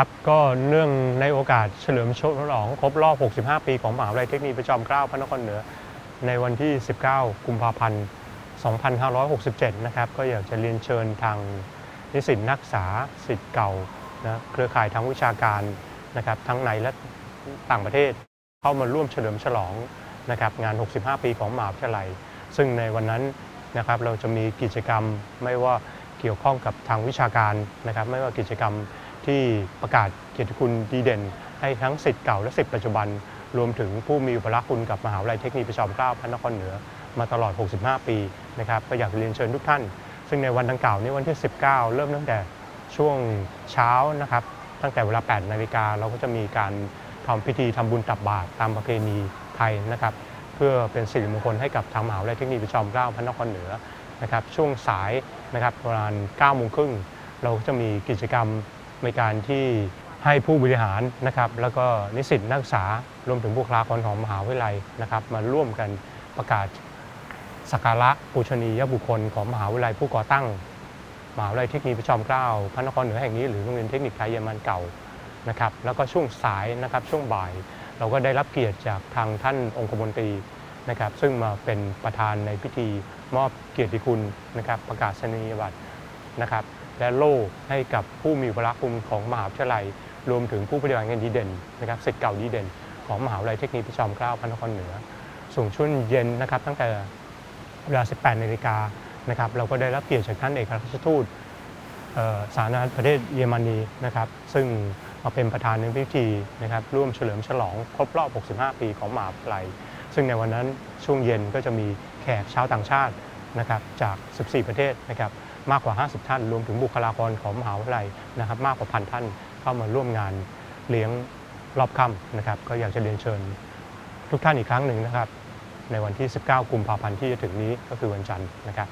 ครับก็เรื่องในโอกาสเฉลิมฉลองครบรอบ 65 ปีของมหาวิทยาลัยเทคนิคพระจอมเกล้าพระนครเหนือ ในวันที่ 19 กุมภาพันธ์ 2567 นะครับ ก็อยากจะเรียนเชิญทางนิสิตนักศึกษาสิทธิ์เก่านะเครือข่ายทางวิชาการนะครับทั้งในและต่างประเทศ เข้ามาร่วมเฉลิมฉลองนะครับงาน 65 ปีของมหาวิทยาลัย ซึ่งในวันนั้นนะครับเราจะมีกิจกรรมไม่ว่าเกี่ยวข้องกับทางวิชาการนะครับ ไม่ว่ากิจกรรม ที่ประกาศเกียรติคุณดีเด่น ให้ทั้งสิทธิ์เก่าและสิทธิ์ปัจจุบัน รวมถึงผู้มีอุปการะคุณกับมหาวิทยาลัยเทคนิคพระจอมเกล้าพระนครเหนือมาตลอด 65 ปีนะครับก็อยากเรียนเชิญทุกท่าน ซึ่งในวันดังกล่าวนี้วันที่ 19 เริ่มตั้งแต่ช่วงเช้านะครับตั้งแต่เวลา 8 นาฬิกาเราก็จะมีการทำพิธีทำบุญตับบาตรตามประเพณีไทยนะครับ เพื่อเป็นสิริมงคลให้กับทางมหาวิทยาลัยเทคนิคพระจอมเกล้าพระนครเหนือนะครับ ช่วงสายนะครับประมาณ9โมงครึ่งเราก็จะมีกิจกรรม ในการที่ให้ผู้บริหารนะครับแล้วก็นิสิตนักศึกษารวมถึงบุคลากรของมหาวิทยาลัยนะครับ มาร่วมกันประกาศสักการะปูชนียบุคคลของมหาวิทยาลัยผู้ก่อตั้ง มหาวิทยาลัยเทคนิคพระจอมเกล้าพระนครเหนือแห่งนี้หรือโรงเรียนเทคนิคไทยเยอรมันเก่านะครับแล้วก็ช่วงสายนะครับช่วงบ่าย เราก็ได้รับเกียรติจากทางท่านองคมนตรีนะครับซึ่งมาเป็นประธานในพิธีมอบเกียรติคุณนะครับประกาศนียบัตรนะครับ และโล่ให้กับผู้มีพระคุณของมหาวิทยาลัย รวมถึงผู้ปฏิบัติงานดีเด่นนะครับสิทธิ์เก่าดีเด่น ของมหาวิทยาลัยเทคนิคพระจอมเกล้าพระนครเหนือ ส่วนช่วงเย็นนะครับตั้งแต่เวลา 18นาฬิกานะครับเราก็ได้รับเกียรติจากท่านเอกอัครราชทูตสาธารณรัฐประเทศเยอรมนีนะครับซึ่งมาเป็นประธานในพิธีนะครับร่วมเฉลิมฉลองครบรอบ 65 ปีของมหาวิทยาลัย ซึ่งในวันนั้นช่วงเย็นก็จะมีแขกชาวต่างชาตินะครับจาก 14 ประเทศนะครับ มากกว่า 50 ท่าน รวมถึงบุคลากรของมหาวิทยาลัยนะครับมากกว่าพันท่านเข้ามาร่วมงานเลี้ยงรอบค่ำนะครับก็อยากจะเรียนเชิญทุกท่านอีกครั้งหนึ่งนะครับ ในวันที่ 19 กุมภาพันธ์ที่จะถึงนี้ก็คือวันจันทร์นะครับ